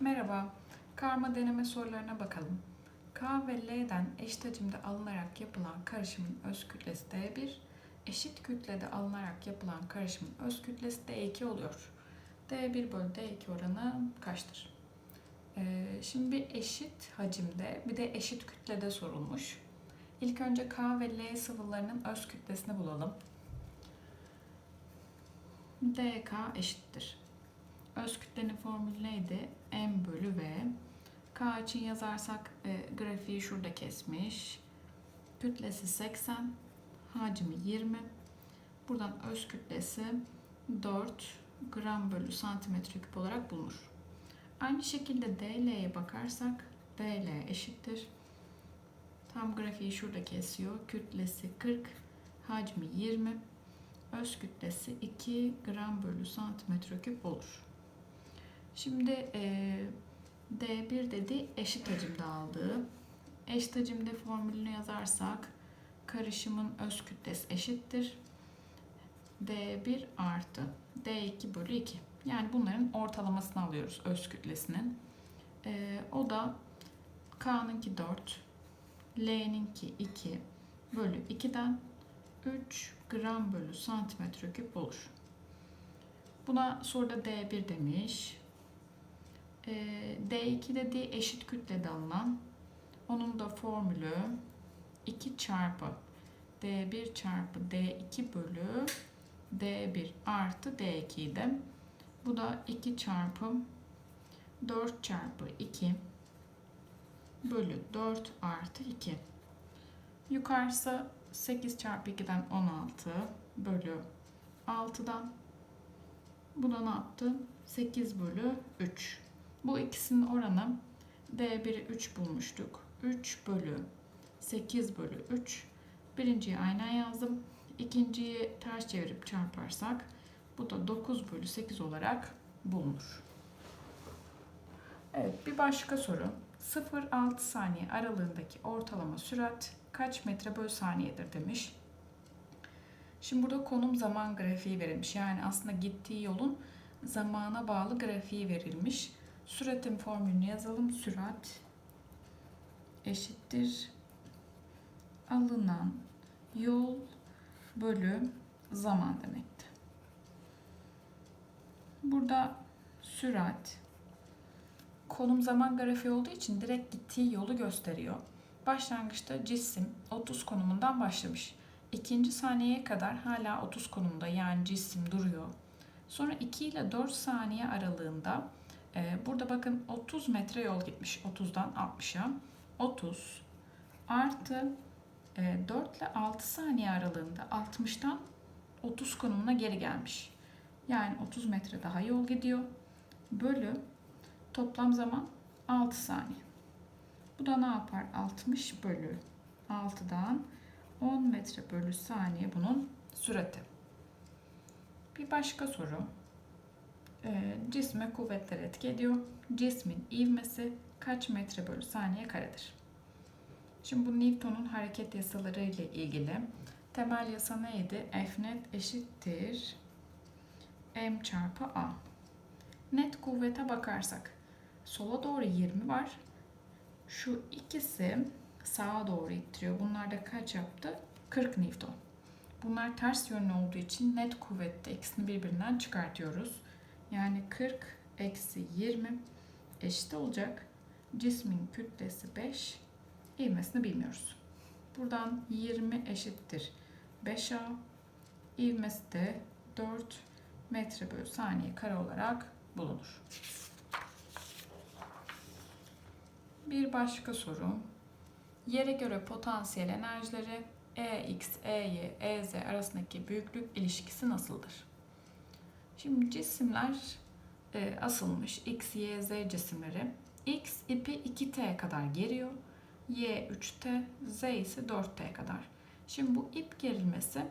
Merhaba, karma deneme sorularına bakalım. K ve L'den eşit hacimde alınarak yapılan karışımın öz kütlesi D1, eşit kütlede alınarak yapılan karışımın öz kütlesi D2 oluyor. D1 bölü D2 oranı kaçtır? Ee, şimdi bir eşit hacimde bir de eşit kütlede sorulmuş. İlk önce K ve L sıvılarının öz kütlesini bulalım. DK eşittir. Öz kütlenin formülü? M bölü V. K için yazarsak e, grafiği şurada kesmiş. Kütlesi 80, hacmi 20. Buradan öz kütlesi 4 gram bölü santimetre küp olarak bulunur. Aynı şekilde DL'ye bakarsak DL eşittir. Tam grafiği şurada kesiyor. Kütlesi 40, hacmi 20. Öz kütlesi 2 gram bölü santimetre küp olur. Şimdi e, D1 dedi eşit hacimde aldığı. Eşit hacimde formülünü yazarsak karışımın öz kütlesi eşittir. D1 artı D2 bölü 2. Yani bunların ortalamasını alıyoruz öz kütlesinin. E, o da K'nınki 4, L'ninki 2 bölü 2'den 3 gram bölü santimetre küp olur. Buna soruda D1 demiş. Ee, D2 dediği eşit kütlede alınan onun da formülü 2 çarpı D1 çarpı D2 bölü D1 artı D2 idi. Bu da 2 çarpı 4 çarpı 2 bölü 4 artı 2. Yukarısı 8 çarpı 2'den 16 bölü 6'dan. Bu da ne yaptı? 8 bölü 3. Bu ikisinin oranı D1'i 3 bulmuştuk. 3 bölü 8 bölü 3. Birinciyi aynen yazdım. İkinciyi ters çevirip çarparsak bu da 9 bölü 8 olarak bulunur. Evet bir başka soru. 0-6 saniye aralığındaki ortalama sürat kaç metre bölü saniyedir demiş. Şimdi burada konum zaman grafiği verilmiş. Yani aslında gittiği yolun zamana bağlı grafiği verilmiş. Süratin formülünü yazalım. Sürat eşittir alınan yol bölü zaman demekti. Burada sürat konum zaman grafiği olduğu için direkt gittiği yolu gösteriyor. Başlangıçta cisim 30 konumundan başlamış. İkinci saniyeye kadar hala 30 konumda yani cisim duruyor. Sonra 2 ile 4 saniye aralığında burada bakın 30 metre yol gitmiş 30'dan 60'a. 30 artı e, 4 ile 6 saniye aralığında 60'tan 30 konumuna geri gelmiş. Yani 30 metre daha yol gidiyor. Bölü toplam zaman 6 saniye. Bu da ne yapar? 60 bölü 6'dan 10 metre bölü saniye bunun sürati. Bir başka soru. E, cisme kuvvetler etki ediyor. Cismin ivmesi kaç metre bölü saniye karedir? Şimdi bu Newton'un hareket yasaları ile ilgili temel yasa neydi? F net eşittir m çarpı a. Net kuvvete bakarsak sola doğru 20 var. Şu ikisi sağa doğru ittiriyor. Bunlar da kaç yaptı? 40 Newton. Bunlar ters yönlü olduğu için net kuvvette ikisini birbirinden çıkartıyoruz. Yani 40 eksi 20 eşit olacak. Cismin kütlesi 5, ivmesini bilmiyoruz. Buradan 20 eşittir 5A, ivmesi de 4 metre bölü saniye kare olarak bulunur. Bir başka soru. Yere göre potansiyel enerjileri EX, EY, EZ arasındaki büyüklük ilişkisi nasıldır? Şimdi cisimler e, asılmış. X, Y, Z cisimleri. X ipi 2T kadar geriyor. Y 3T, Z ise 4T kadar. Şimdi bu ip gerilmesi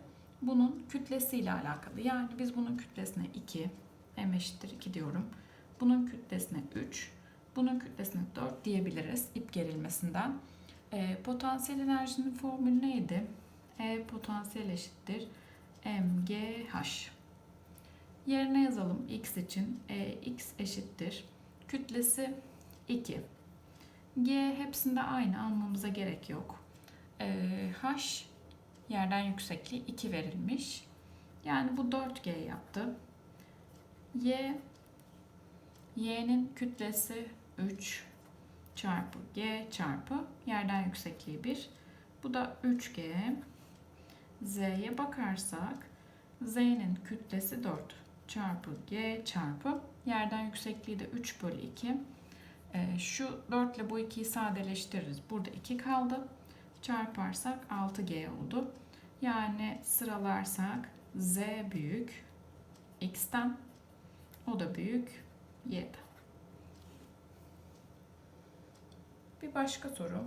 bunun kütlesiyle alakalı. Yani biz bunun kütlesine 2, M eşittir 2 diyorum. Bunun kütlesine 3, bunun kütlesine 4 diyebiliriz ip gerilmesinden. E, potansiyel enerjinin formülü neydi? E potansiyel eşittir mgh. Yerine yazalım x için. E, x eşittir Kütlesi 2. G hepsinde aynı almamıza gerek yok. Ee, H yerden yüksekliği 2 verilmiş. Yani bu 4G yaptı. Y Y'nin kütlesi 3 çarpı G çarpı yerden yüksekliği 1. Bu da 3G. Z'ye bakarsak Z'nin kütlesi 4 çarpı G çarpı yerden yüksekliği de 3 bölü 2. Ee, şu 4 ile bu 2'yi sadeleştiririz. Burada 2 kaldı. Çarparsak 6G oldu. Yani sıralarsak Z büyük X'ten o da büyük Y'den. Bir başka soru.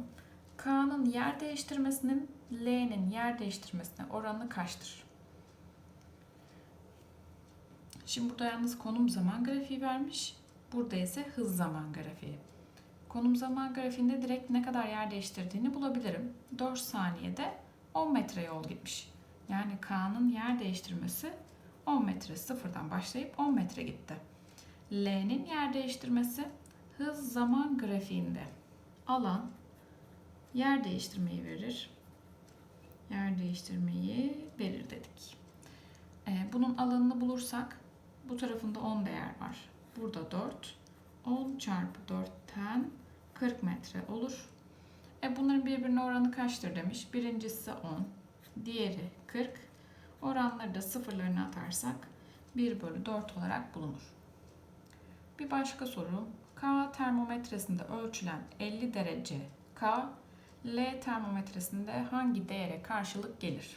K'nın yer değiştirmesinin L'nin yer değiştirmesine oranı kaçtır? Şimdi burada yalnız konum zaman grafiği vermiş. Burada ise hız zaman grafiği. Konum zaman grafiğinde direkt ne kadar yer değiştirdiğini bulabilirim. 4 saniyede 10 metre yol gitmiş. Yani K'nın yer değiştirmesi 10 metre sıfırdan başlayıp 10 metre gitti. L'nin yer değiştirmesi hız zaman grafiğinde alan yer değiştirmeyi verir. Yer değiştirmeyi verir dedik. Ee, bunun alanını bulursak bu tarafında 10 değer var. Burada 4. 10 çarpı 4'ten 40 metre olur. E bunların birbirine oranı kaçtır demiş. Birincisi 10. Diğeri 40. Oranları da sıfırlarını atarsak 1 bölü 4 olarak bulunur. Bir başka soru. K termometresinde ölçülen 50 derece K, L termometresinde hangi değere karşılık gelir?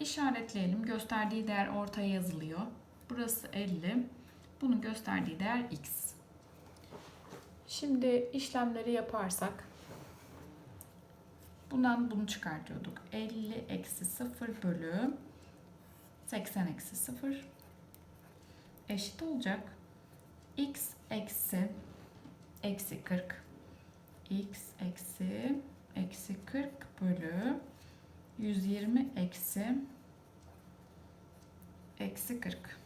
İşaretleyelim. Gösterdiği değer ortaya yazılıyor. Burası 50. Bunun gösterdiği değer x. Şimdi işlemleri yaparsak bundan bunu çıkartıyorduk. 50 eksi 0 bölü 80 eksi 0 eşit olacak. x eksi eksi 40 x eksi eksi 40 bölü 120 eksi eksi 40.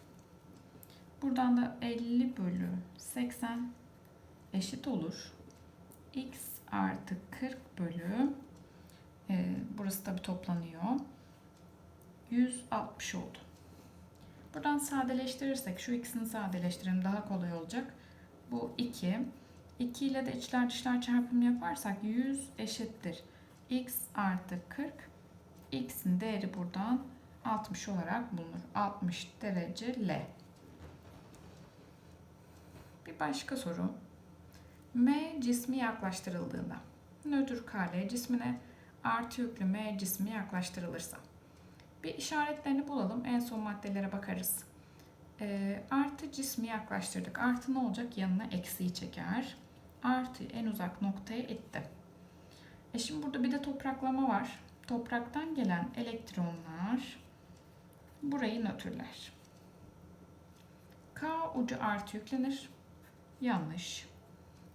Buradan da 50 bölü 80 eşit olur. x artı 40 bölü e, burası tabi toplanıyor. 160 oldu. Buradan sadeleştirirsek şu ikisini sadeleştirelim daha kolay olacak. Bu 2. 2 ile de içler dışlar çarpımı yaparsak 100 eşittir. x artı 40. x'in değeri buradan 60 olarak bulunur. 60 derece L. Bir başka soru. M cismi yaklaştırıldığında nötr KL cismine artı yüklü M cismi yaklaştırılırsa bir işaretlerini bulalım. En son maddelere bakarız. E, artı cismi yaklaştırdık. Artı ne olacak? Yanına eksiği çeker. Artı en uzak noktaya itti. E şimdi burada bir de topraklama var. Topraktan gelen elektronlar burayı nötrler. K ucu artı yüklenir. Yanlış.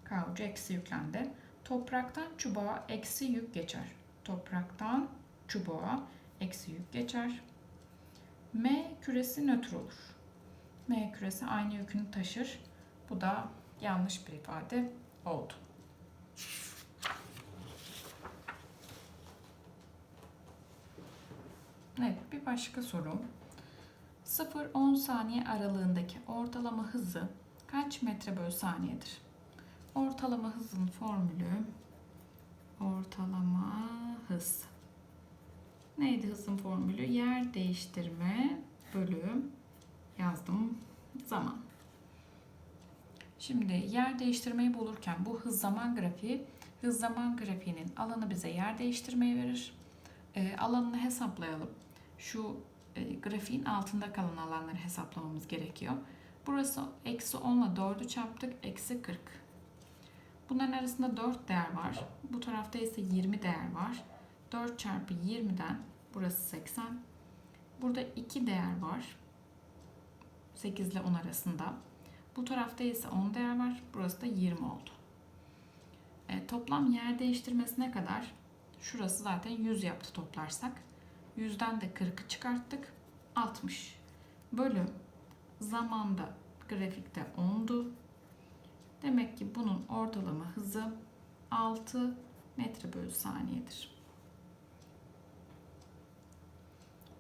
K ucu eksi yüklendi. Topraktan çubuğa eksi yük geçer. Topraktan çubuğa eksi yük geçer. M küresi nötr olur. M küresi aynı yükünü taşır. Bu da yanlış bir ifade oldu. Evet bir başka soru. 0-10 saniye aralığındaki ortalama hızı kaç metre bölü saniyedir? Ortalama hızın formülü ortalama hız. Neydi hızın formülü? Yer değiştirme bölü yazdım zaman. Şimdi yer değiştirmeyi bulurken bu hız zaman grafiği hız zaman grafiğinin alanı bize yer değiştirmeyi verir. E, alanını hesaplayalım. Şu e, grafiğin altında kalan alanları hesaplamamız gerekiyor. Burası eksi 10 ile 4'ü çarptık. Eksi 40. Bunların arasında 4 değer var. Bu tarafta ise 20 değer var. 4 çarpı 20'den burası 80. Burada 2 değer var. 8 ile 10 arasında. Bu tarafta ise 10 değer var. Burası da 20 oldu. E, toplam yer değiştirmesine kadar şurası zaten 100 yaptı toplarsak. 100'den de 40'ı çıkarttık. 60. Bölü zamanda grafikte 10'du. Demek ki bunun ortalama hızı 6 metre bölü saniyedir.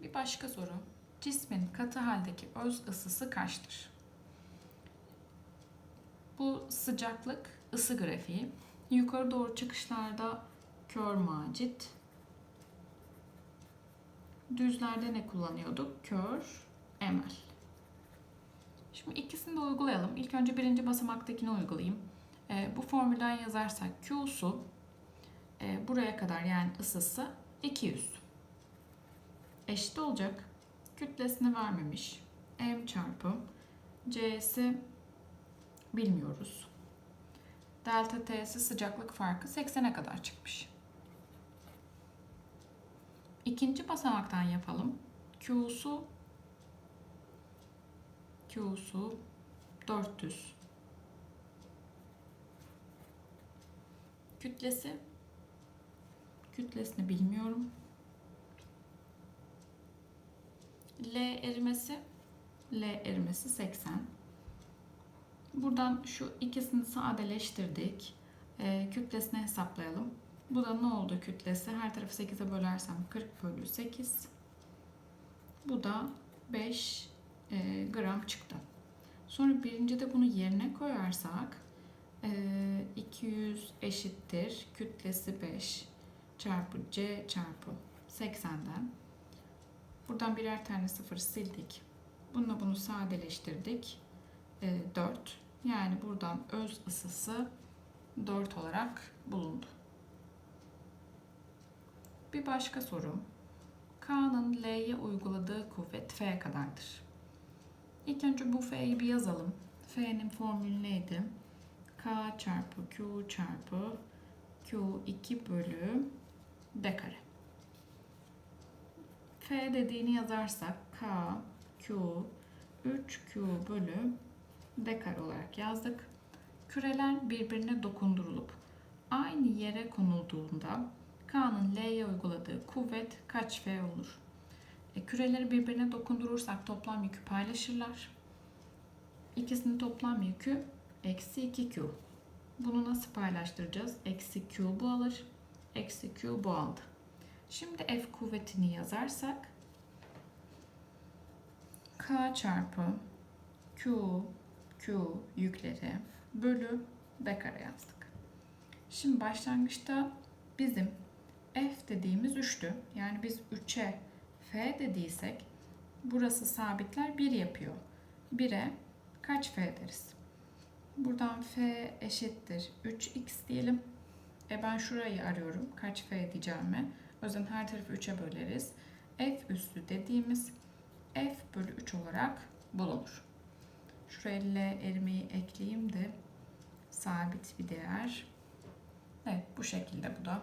Bir başka soru. Cismin katı haldeki öz ısısı kaçtır? Bu sıcaklık ısı grafiği. Yukarı doğru çıkışlarda kör macit. Düzlerde ne kullanıyorduk? Kör, emel. Şimdi ikisini de uygulayalım. İlk önce birinci basamaktakini uygulayayım. E, bu formülden yazarsak Q'su e, buraya kadar yani ısısı 200. Eşit olacak. Kütlesini vermemiş. M çarpı C'si bilmiyoruz. Delta T'si sıcaklık farkı 80'e kadar çıkmış. İkinci basamaktan yapalım. Q'su Q'su 400. Kütlesi kütlesini bilmiyorum. L erimesi L erimesi 80. Buradan şu ikisini sadeleştirdik. E, kütlesini hesaplayalım. Bu da ne oldu kütlesi? Her tarafı 8'e bölersem 40 bölü 8. Bu da 5 e, gram çıktı. Sonra birincide bunu yerine koyarsak e, 200 eşittir kütlesi 5 çarpı c çarpı 80'den. Buradan birer tane sıfır sildik. Bununla bunu sadeleştirdik. E, 4. Yani buradan öz ısısı 4 olarak bulundu. Bir başka soru. K'nın L'ye uyguladığı kuvvet F kadardır. İlk önce bu F'yi bir yazalım. F'nin formülü neydi? K çarpı Q çarpı Q2 bölü D kare. F dediğini yazarsak K, Q, 3Q bölü D kare olarak yazdık. Küreler birbirine dokundurulup aynı yere konulduğunda K'nın L'ye uyguladığı kuvvet kaç F olur? E, küreleri birbirine dokundurursak toplam yükü paylaşırlar. İkisinin toplam yükü eksi 2Q. Bunu nasıl paylaştıracağız? Eksi Q bu alır. Eksi Q bu aldı. Şimdi F kuvvetini yazarsak K çarpı Q Q yükleri bölü kare yazdık. Şimdi başlangıçta bizim F dediğimiz 3'tü. Yani biz 3'e Dediysek burası sabitler 1 yapıyor. 1'e kaç F deriz? Buradan F eşittir 3x diyelim. E ben şurayı arıyorum. Kaç F diyeceğimi. O yüzden her tarafı 3'e böleriz. F üstü dediğimiz F bölü 3 olarak bulunur. Şuraya L erimeyi ekleyeyim de sabit bir değer. Evet bu şekilde bu da.